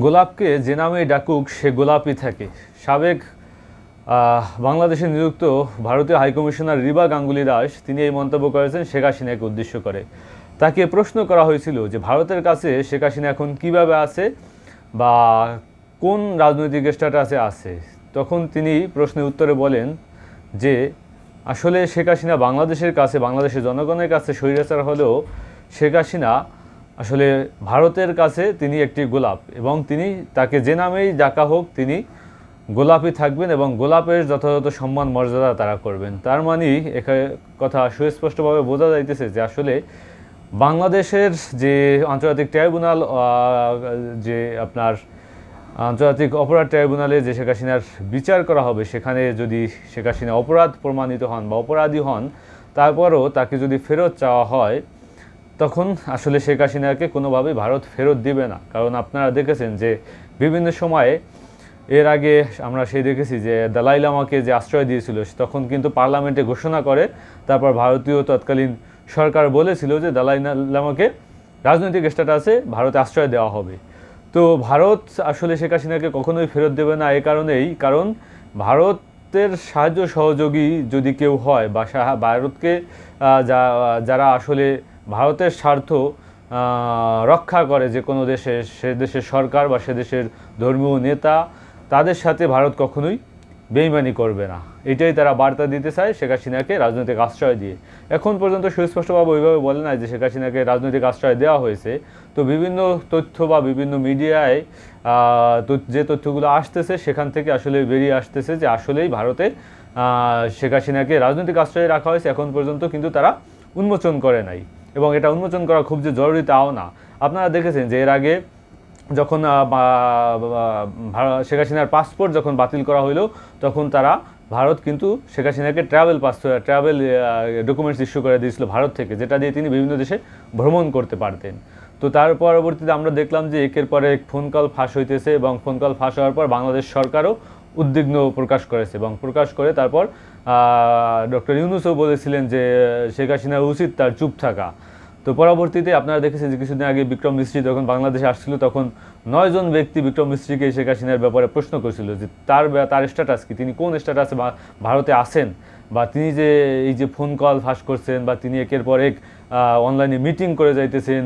গোলাপকে যে নামে ডাকুক, সে গোলাপই থাকে। সাবেক বাংলাদেশে নিযুক্ত ভারতীয় হাইকমিশনার রিবা গাঙ্গুলি দাস তিনি এই মন্তব্য করেছেন, শেখ হাসিনাকে উদ্দেশ্য করে। তাকে প্রশ্ন করা হয়েছিল যে, ভারতের কাছে শেখ হাসিনা এখন কীভাবে আছে বা কোন রাজনৈতিক স্ট্যাটাসে আছে? তখন তিনি প্রশ্নের উত্তরে বলেন যে, আসলে শেখ হাসিনা বাংলাদেশের কাছে, বাংলাদেশের জনগণের কাছে স্বৈরাচার হলেও শেখ হাসিনা আসলে ভারতের কাছে তিনি একটি গোলাপ এবং তিনি তাকে যে নামেই ডাকা হোক তিনি গোলাপই থাকবেন এবং গোলাপের যথাযথ সম্মান মর্যাদা তারা করবেন। তার মানে এখানে কথা সুস্পষ্টভাবে বোঝা যাইতেছে যে আসলে বাংলাদেশের যে আন্তর্জাতিক ট্রাইব্যুনাল যে আপনার আন্তর্জাতিক অপরাধ ট্রাইব্যুনালে যে শেখ হাসিনার বিচার করা হবে, সেখানে যদি শেখ হাসিনা অপরাধ প্রমাণিত হন বা অপরাধী হন, তারপরও তাকে যদি ফেরত চাওয়া হয় তখন আসলে শেখ হাসিনাকে কোনোভাবেই ভারত ফেরত দিবে না। কারণ আপনারা দেখেছেন যে বিভিন্ন সময়ে এর আগে আমরা সেই দেখেছি যে দালাই লামাকে যে আশ্রয় দিয়েছিল, তখন কিন্তু পার্লামেন্টে ঘোষণা করে, তারপর ভারতীয় তৎকালীন সরকার বলেছিল যে দালাই লামাকে রাজনৈতিক স্ট্যাটাসে ভারতে আশ্রয় দেওয়া হবে। তো ভারত আসলে শেখ হাসিনাকে কখনোই ফেরত দেবে না, এ কারণেই। কারণ ভারতের সাহায্য সহযোগী যদি কেউ হয় বা ভারতকে যা- যারা আসলে ভারতের স্বার্থ রক্ষা করে যে কোনো দেশে, সে দেশের সরকার বা সে দেশের ধর্মীয় নেতা, তাদের সাথে ভারত কখনোই বেইমানি করবে না। এটাই তারা বার্তা দিতে চায় শেখ হাসিনাকে রাজনৈতিক আশ্রয় দিয়ে। এখন পর্যন্ত সুস্পষ্টভাবে ওইভাবে বলে না যে শেখ হাসিনাকে রাজনৈতিক আশ্রয় দেওয়া হয়েছে। তো বিভিন্ন তথ্য বা বিভিন্ন মিডিয়ায় যে তথ্যগুলো আসতেছে, সেখান থেকে আসলে বেরিয়ে আসতেছে যে আসলেই ভারতে শেখ হাসিনাকে রাজনৈতিক আশ্রয়ে রাখা হয়েছে। এখন পর্যন্ত কিন্তু তারা উন্মোচন করে নাই। এবং এটা উন্মোচন করা খুব যে জরুরি তাও না। আপনারা দেখেছেন যে এর আগে যখন শেখ হাসিনার পাসপোর্ট যখন বাতিল করা হলো তখন তারা ভারত কিন্তু শেখ হাসিনাকে travel pass travel documents issue করে দিয়েছিল ভারত থেকে, যেটা দিয়ে তিনি বিভিন্ন দেশে ভ্রমণ করতে পারতেন। তো তার পরবর্তীতে আমরা দেখলাম যে একের পরে এক ফোন কল ফাঁস হইতেছে এবং ফোন কল ফাঁস হওয়ার পর বাংলাদেশ সরকারও উদ্বিগ্ন প্রকাশ করেছে এবং প্রকাশ করে তারপর ডক্টর ইউনুসও বলেছিলেন যে, শেখ হাসিনার উচিত তার চুপ থাকা। তো পরবর্তীতে আপনারা দেখেছেন যে কিছুদিন আগে বিক্রম মিস্ত্রি যখন বাংলাদেশে আসছিল, তখন নয়জন ব্যক্তি বিক্রম মিস্ত্রিকে শেখ হাসিনার ব্যাপারে প্রশ্ন করেছিল যে, তার তার স্ট্যাটাস কি? তিনি কোন স্ট্যাটাসে ভারতে আছেন? বা তিনি যে, এই যে ফোন কল ফাঁস করছেন বা তিনি একের পর এক অনলাইনে মিটিং করে যাইতেছেন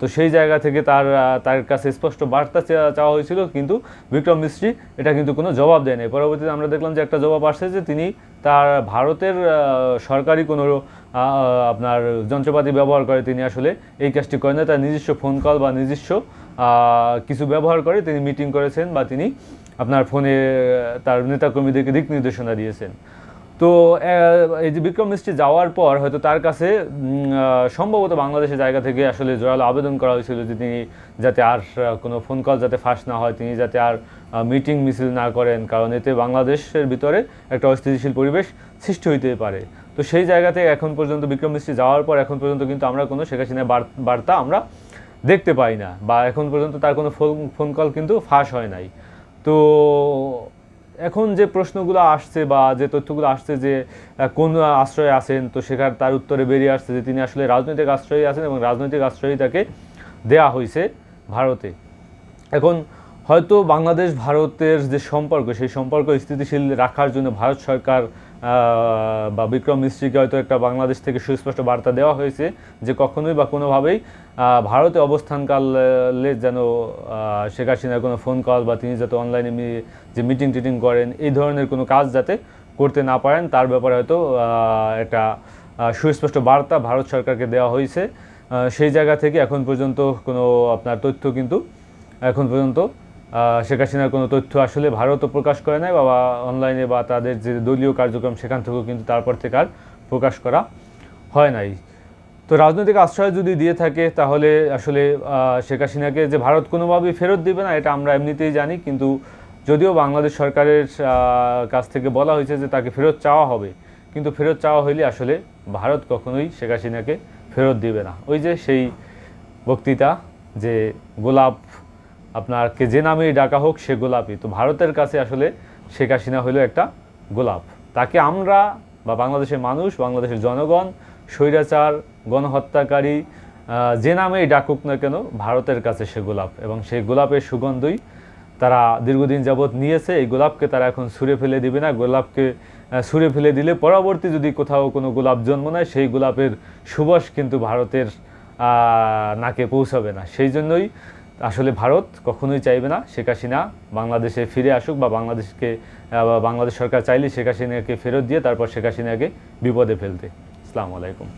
তো সেই জায়গা থেকে তার তার কাছে স্পষ্ট বার্তা চাওয়া হয়েছিল, কিন্তু বিক্রম মিস্ত্রি এটা কিন্তু কোনো জবাব দেয়নি পরবর্তীতে আমরা দেখলাম যে একটা জবাব আসছে যে তিনি তার ভারতের সরকারি কোনো আপনার যন্ত্রপাতি ব্যবহার করে তিনি আসলে এই কাজটি করেন না। তার নিজস্ব ফোন কল বা নিজস্ব কিছু ব্যবহার করে তিনি মিটিং করেছেন বা তিনি আপনার ফোনে তার নেতাকর্মীদেরকে দিক নির্দেশনা দিয়েছেন। তো এই যে বিক্রম মিস্ত্রি যাওয়ার পর হয়তো তার কাছে সম্ভবত বাংলাদেশের জায়গা থেকে আসলে জোরালো আবেদন করা হয়েছিল যে তিনি যাতে আর কোনো ফোন কল যাতে ফাঁস না হয়, তিনি যাতে আর মিটিং মিছিল না করেন, কারণ এতে বাংলাদেশের ভিতরে একটা অস্থিতিশীল পরিবেশ সৃষ্টি হইতে পারে। তো সেই জায়গা থেকে এখন পর্যন্ত বিক্রম মিস্ত্রি যাওয়ার পর এখন পর্যন্ত কিন্তু আমরা কোনো শেখ হাসিনার বার্তা আমরা দেখতে পাই না, বা এখন পর্যন্ত তার কোনো ফোন ফোন কল কিন্তু ফাঁস হয় নাই। তো এখন যে প্রশ্নগুলো আসছে বা যে তথ্যগুলো আসছে যে কোন আশ্রয়ে আছেন, তো সেখানে তার উত্তরে বেরিয়ে আসছে যে তিনি আসলে রাজনৈতিক আশ্রয়ে আছেন এবং রাজনৈতিক আশ্রয়ই তাকে দেয়া হয়েছে ভারতে। এখন হয়তো বাংলাদেশ ভারতের যে সম্পর্ক, সেই সম্পর্ক স্থিতিশীল রাখার জন্য ভারত সরকার বা বিক্রম মিস্ত্রিকে হয়তো একটা বাংলাদেশ থেকে সুস্পষ্ট বার্তা দেওয়া হয়েছে যে কখনোই বা কোনোভাবেই ভারতে অবস্থানকালে যেন শেখ হাসিনার কোনো ফোন কল বা তিনি যাতে অনলাইনে যে মিটিং টিটিং করেন, এই ধরনের কোনো কাজ যাতে করতে না পারেন, তার ব্যাপারে হয়তো একটা সুস্পষ্ট বার্তা ভারত সরকারকে দেওয়া হয়েছে। সেই জায়গা থেকে এখন পর্যন্ত কোনো আপনার তথ্য কিন্তু, এখন পর্যন্ত শেখ হাসিনার কোনো তথ্য আসলে ভারতও প্রকাশ করে নাই বা অনলাইনে বা তাদের যে দলীয় কার্যক্রম সেখান থেকেও কিন্তু তারপর থেকে আর প্রকাশ করা হয় নাই। তো রাজনৈতিক আশ্রয় যদি দিয়ে থাকে, তাহলে আসলে শেখ হাসিনাকে যে ভারত কোনোভাবেই ফেরত দিবে না, এটা আমরা এমনিতেই জানি, কিন্তু যদিও বাংলাদেশ সরকারের কাছ থেকে বলা হয়েছে যে তাকে ফেরত চাওয়া হবে, কিন্তু ফেরত চাওয়া হইলে আসলে ভারত কখনোই শেখ হাসিনাকে ফেরত দিবে না। ওই যে সেই বক্তৃতা যে গোলাপ আপনারকে যে নামেই ডাকা হোক সে গোলাপই। তো ভারতের কাছে আসলে শেখ হাসিনা হলো একটা গোলাপ। তাকে আমরা বা বাংলাদেশের মানুষ, বাংলাদেশের জনগণ, স্বৈরাচার, গণহত্যাকারী যে নামেই ডাকুক না কেন, ভারতের কাছে সে গোলাপ এবং সেই গোলাপের সুগন্ধই তারা দীর্ঘদিন যাবৎ নিয়েছে। এই গোলাপকে তারা এখন ছুঁড়ে ফেলে দিবে না। গোলাপকে ছুঁড়ে ফেলে দিলে পরবর্তী যদি কোথাও কোনো গোলাপ জন্ম নেয়, সেই গোলাপের সুবাস কিন্তু ভারতের নাকে পৌঁছাবে না। সেই জন্যই আসলে ভারত কখনোই চাইবে না শেখ হাসিনা বাংলাদেশে ফিরে আসুক বা বাংলাদেশকে বাংলাদেশ সরকার চাইলে শেখ হাসিনাকে ফেরত দিয়ে তারপর শেখ হাসিনাকে বিপদে ফেলতে। আসসালামু আলাইকুম।